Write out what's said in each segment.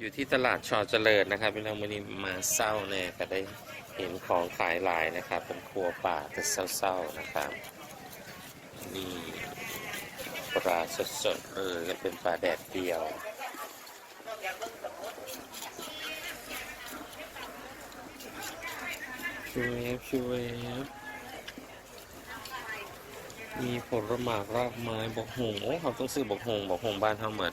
อยู่ที่ตลาดชอเจริญนะครับพี่น้องวันนี้มาเศร้าแน่ก็ได้เห็นของขายหลายนะครับ เป็นครัวป่าแต่เศร้าๆนะครับ นี่ปลาสดๆเออก็เป็นปลาแดดเดียวช่วยช่วยมีผลหมากรากไม้บกหงโอ้เขาต้องซื้อบกหงบกหงบ้านเขาเหมือน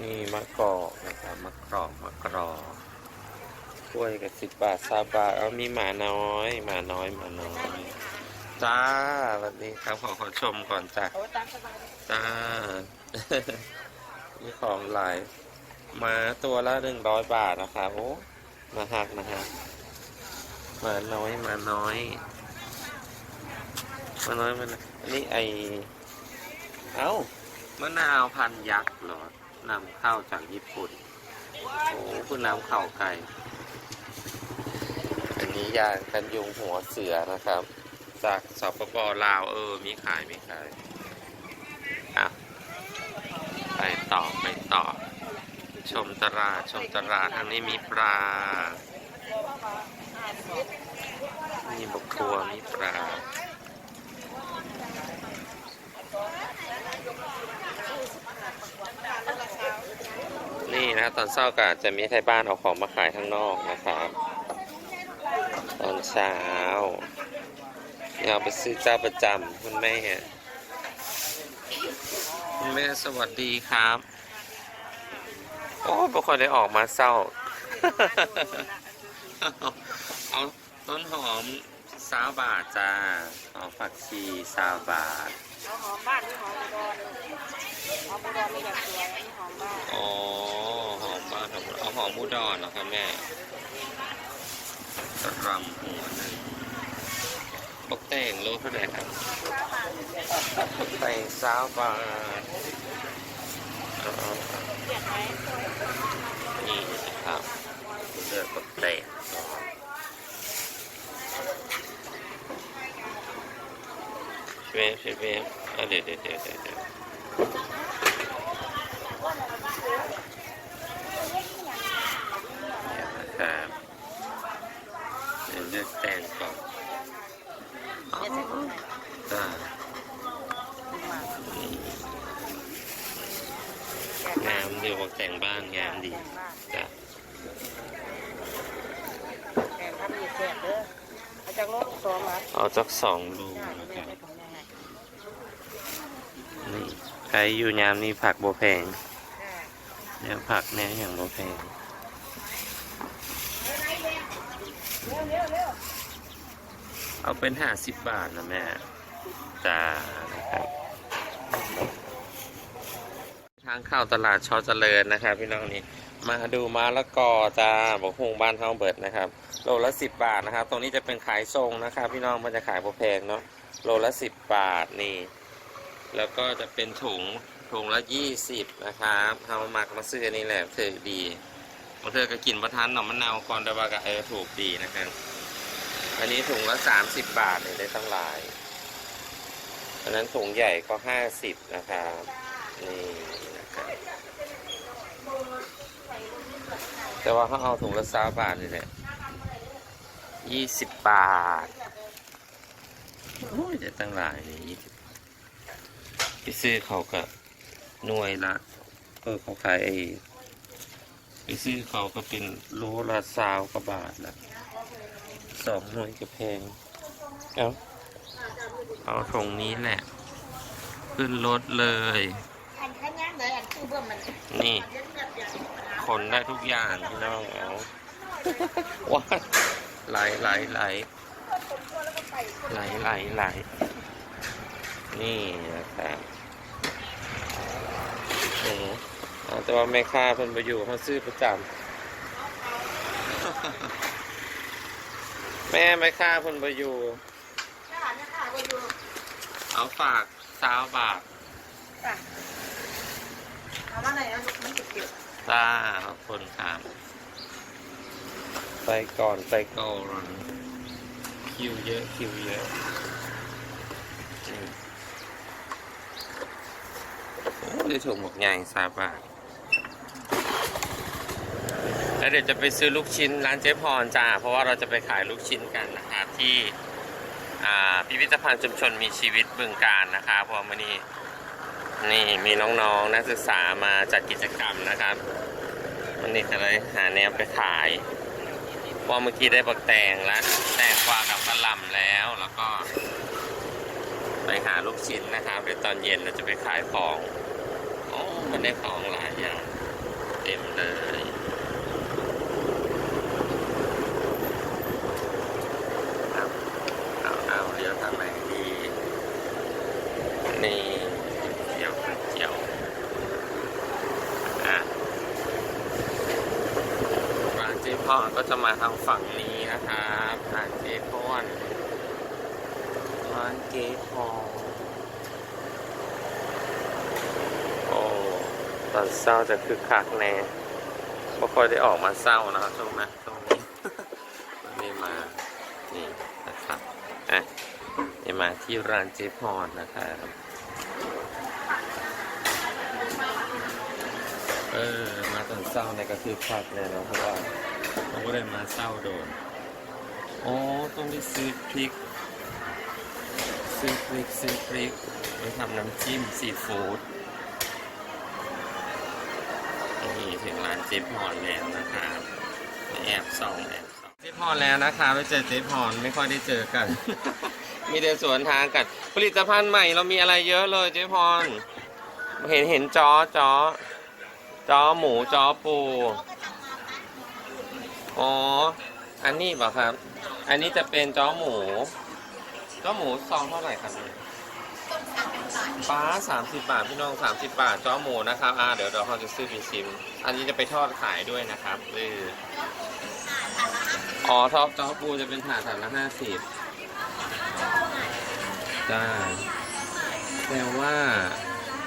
นี่มะกอกนะครับมะกรอกมะกรอกกล้วยกับสิบบาทสาบาทเอามีหมาน้อยหมาน้อยหมาน้อย จ้าสวัสดีครับขอขอชมก่อนจ้าโอ้ตามสบายจ้า มีของหลายหมาตัวละหนึ่งร้อยบาทนะครับโอ้มาหักนะฮะหมาน้อยหมาน้อยหมาน้อยมันอันนี้ไอเอ้ามะนาวพันยักษ์เหรอ นำเข้าจากญี่ปุ่น โอ้คุณนำเข้าไก่อันนี้ยางกันยุงหัวเสือนะครับ จากสปปลาวเออ มีขายมีขายอะไปต่อไปต่อ ชมตลาดชมตลาดอันนี้มีปลา มีบกครัวมีปลา นี่นะตอนเช้าก็จะมีไทยบ้านเอาของมาขายข้างนอกนะครับตอนเช้าเอาไปซื้อเจ้าประจำคุณแม่คุณแม่สวัสดีครับ โอ้บางคนได้ออกมาเศร้า เอาต้นหอมสาวบาทจ้าเอาผักชีสาวบาทหอมบ้านหรือหอมอุดร หอมอุดรมีแบบสวยหอมบ้านอ๋อหอมมากครับเอาหอมมูดอนเหรอครับแม่กระรำหัวหนึ่งบกแต่งโลเท่าไหร่ครับบกแต่งสาวบาทนี่นะครับเลือกบกแต่งเวฟเวฟอะเดี๋ยวเดี๋ยวเดี๋ยวเดี๋ยวเดี๋ยว นะครับเลือกแต่งก่อนอ๋อจ้างามดีบอกแต่งบ้านงามดีจ้ะแกงพับมีแซ่บเด้อเอาจากโลกสองมัดเอาจักสองลูกนะครับนี่ใครอยู่ยามนี้ผักโบแพง เนี่ยผักเนี่ยอย่างโบแพงเอาเป็นห้าสิบบาทนะแม่จ้านะครับทางเข้าตลาดชอเจริญนะครับ พี่น้องนี่มาดูมาละกอจ้าบอกฮงบ้านเฮาเบิดนะครับ โลละสิบบาทนะครับ ตรงนี้จะเป็นขายทรงนะครับ พี่น้องมันจะขายโบแพงเนาะโลละสิบบาทนี่ แล้วก็จะเป็นถุง ถุงละยี่สิบนะครับเอามักมาซื้ออันนี้แหละถือดีบางเธอก็กินประทานหน่อมะนาวก่อนแต่ว่าก็เออถูกดีนะครับ อันนี้ถุงละสามสิบบาทเลยได้ตั้งหลายอันนั้นถุงใหญ่ก็ห้าสิบนะครับนี่นะครับแต่ว่าเขาเอาถุงละสามบาทเลยแหละยี่สิบบาทโอ้ยได้ตั้งหลายเลยยี่สิบไปซื้อเขากับ หน่วยละเออเขาขายไอ้ไปซื้อเขาก็เป็นโลละสาวกว่าบาทละสองหน่วยก็แพงเอาเอาตรงนี้แหละ ขึ้นรถเลยอันข้างย่างเลยอันคือเบิ่มมันนี่คนได้ทุกอย่างพี่น้องเอาว้าไหลไหลไหลไหลไหลไหลนี่นะครับโอ้โหเอาแต่ว่าแม่ค้าเพิ่นไปอยู่เขาซื้อประจำแม่แม่ค้าเพิ่นไปอยู่จ้าเนี่ยค่ะไปดูเอาฝากสาวบาทจ้าเอามาไหนเอามันติดอยู่จ้าขอบคุณครับไปก่อนไปก่อนคิวเยอะคิวเยอะอืมโอ้ ได้ถุงหมวกใหญ่สาบาทแล้วเดี๋ยวจะไปซื้อลูกชิ้นร้านเจ๊พรจ้า เพราะว่าเราจะไปขายลูกชิ้นกันนะครับที่พิพิธภัณฑ์ชุมชนมีชีวิตบึงการนะครับเพราะว่ามื่อนี้นี่มีน้องๆนักศึกษามาจัดกิจกรรมนะครับวันนี้ก็เลยหาแนวไปขายพราเมื่อกี้ได้บักแตงแล้วแตงกวากับกระลำแล้วแล้วก็ ไปหาลูกชิ้นนะครับเดี๋ยวตอนเย็นเราจะไปขายของ มันได้ของหลายอย่าง เต็มเลยเอาเอาเอาเลี้ยวทางไหนดีนี่เจียวเจียวอะร้านเจ๊พรก็จะมาทางฝั่งนี้นะครับร้านเจ๊พรร้านเก๊ทองโอ้ ตอนเศร้าจะคึกคักแน่ไม่ค่อยได้ออกมาเศร้านะครับช่วงนั้นช่วงนี้วันนี้มา นี่นะครับอะนี่มาที่ร้านเจ๊พรนะครับเออ มาตอนเศร้าเนี่ยก็คือคักเลยเนะเพราะว่าเราก็เลยมาเศร้าโดนโอ้ต้องไปซื้อพริก ซื้อพริกซื้อพริกไว้ทำน้ำจิ้มซีฟู้ด นี่ถึงร้านเจ๊พรแล้วนะครับแอบส่องแอบส่องเจ๊พรแล้วนะคะไปเจอเจ๊พรไม่ค่อยได้เจอกัน มีแต่สวนทางกันผลิตภัณฑ์ใหม่เรามีอะไรเยอะเลยเจ๊พรเห็นเห็นจอจอจอหมูจอปูอ๋ออันนี้เปล่ะครับ อันนี้จะเป็นจอหมูก็หมูซองเท่าไหร่ครับ ป้าสามสิบบาทพี่น้องสามสิบบาทจ้อหมูนะครับอ่าเดี๋ยวเราเขาจะซื้อไปชิม อันนี้จะไปทอดขายด้วยนะครับเอออ๋อทอดจ้อปูจะเป็นถาดถาดละห้าสิบจ้าแต่ว่า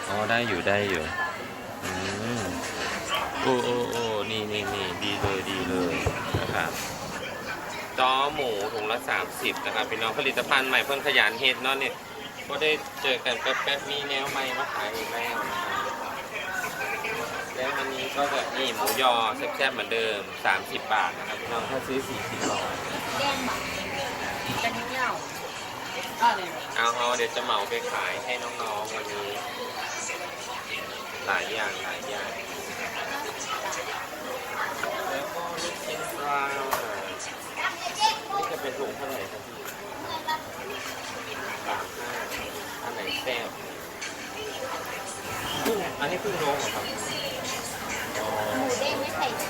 อ๋อได้อยู่ได้อยู่อืมโอ้โอ้โอ้นี่นี่นี่ดีเลยดีเลยนะครับจ้อหมูถุงละ30นะครับพี่น้องผลิตภัณฑ์ใหม่เพิ่งขยันเฮ็ดเนาะเนี่ย ก็ได้เจอกันแป๊บๆมีแนวใหม่มาขายอีกแล้วนะครับแล้วอันนี้ก็จะนี่หมูยอแซ่บๆเหมือนเดิม 30 บาทนะครับพี่น้องถ้าซื้อ40ร้อยแดงบักกันเงี้ยวอ่าเลยเอาเอาเดี๋ยวจะเหมาไปขายให้น้องๆวันนี้ หลายอย่างหลายอย่างแล้วก็ลูกชิ้นปลานี่จะเป็นถุงเท่าไหร่ครับพี่สามห้าอันไหน แซ่บครึ่งอันนี้ครึ่งโลเหรอครับอ๋อหมูเด้งไม่ใส่สี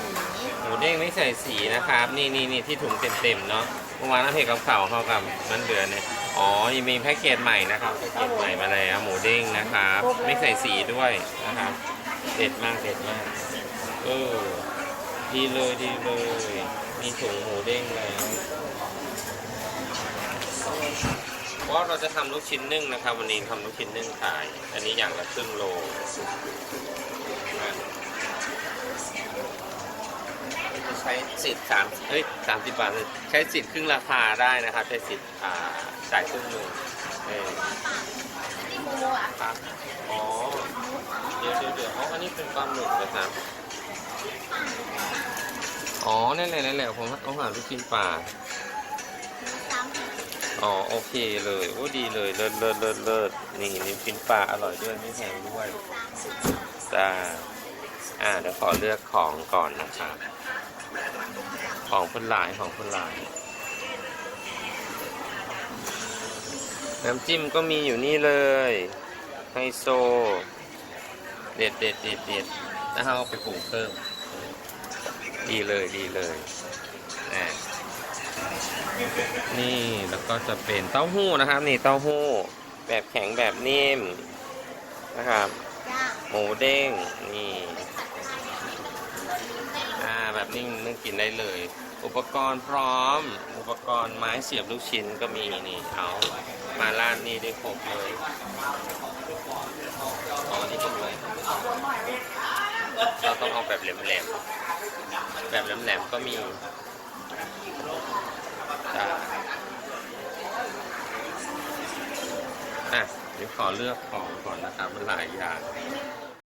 หมูเด้งไม่ใส่สีนะครับ นี่นี่นี่ที่ถุงเต็มๆเนาะเมื่อวานน้ำเผ็ดกับข่าวเข้ากับมันเดือนเนี่ยอ๋อยังมีแพ็กเกจใหม่นะครับแพ็กเกจใหม่มาแล้วหมูเด้งนะครับ ไม่ใส่สีด้วยนะครับเด็ดมากเด็ดมากเออดีเลยดีเลย มีถุงหมูเด้งแล้ว เพราะเราจะทำลูกชิ้นนึ่งนะครับ วันนี้ทำลูกชิ้นนึ่งขาย อันนี้อย่างละครึ่งโลใช้สิทธิ์สามเอ้ยสามสิบบาทเลยใช้สิทธิ์ครึ่งราคาได้นะครับ ใช้สิทธิ์อ่าจ่ายครึ่งหนึ่งเออนี่หมูอะครับอ๋อเดี๋ยวเดี๋ยวเดี๋ยวอ๋ออันนี้เป็นปลาหมึกนะครับอ๋อนั่นแหละนั่นแหละผมต้องหาลูกชิ้นปลา อ๋อโอเคเลย โอ้ดีเลยเลิศเลิศเลิศเลิศนี่นี่กินปลาอร่อยด้วยไม่แพงด้วยจ้าอ่าเดี๋ยวขอเลือกของก่อนนะครับ ของคนหลายของคนหลาย น้ำจิ้มก็มีอยู่นี่เลยไฮโซ เด็ดเด็ดเด็ดเด็ดถ้าเอาไปปรุงเพิ่ม ดีเลยดีเลย นี่แล้วก็จะเป็นเต้าหู้นะครับ นี่เต้าหู้ แบบแข็งแบบนิ่มนะครับ หมูเด้งนี่อ่าแบบนิ่งนึ่งกินได้เลย อุปกรณ์พร้อม อุปกรณ์ไม้เสียบลูกชิ้นก็มีนี่เอามาร้านนี้ได้ครบเลยอ๋อนี่เป็นไม้เราต้องเอาแบบแหลมๆแบบแหลมๆก็มี จ้าอะเดี๋ยวขอเลือกของก่อนนะครับมันหลายอย่าง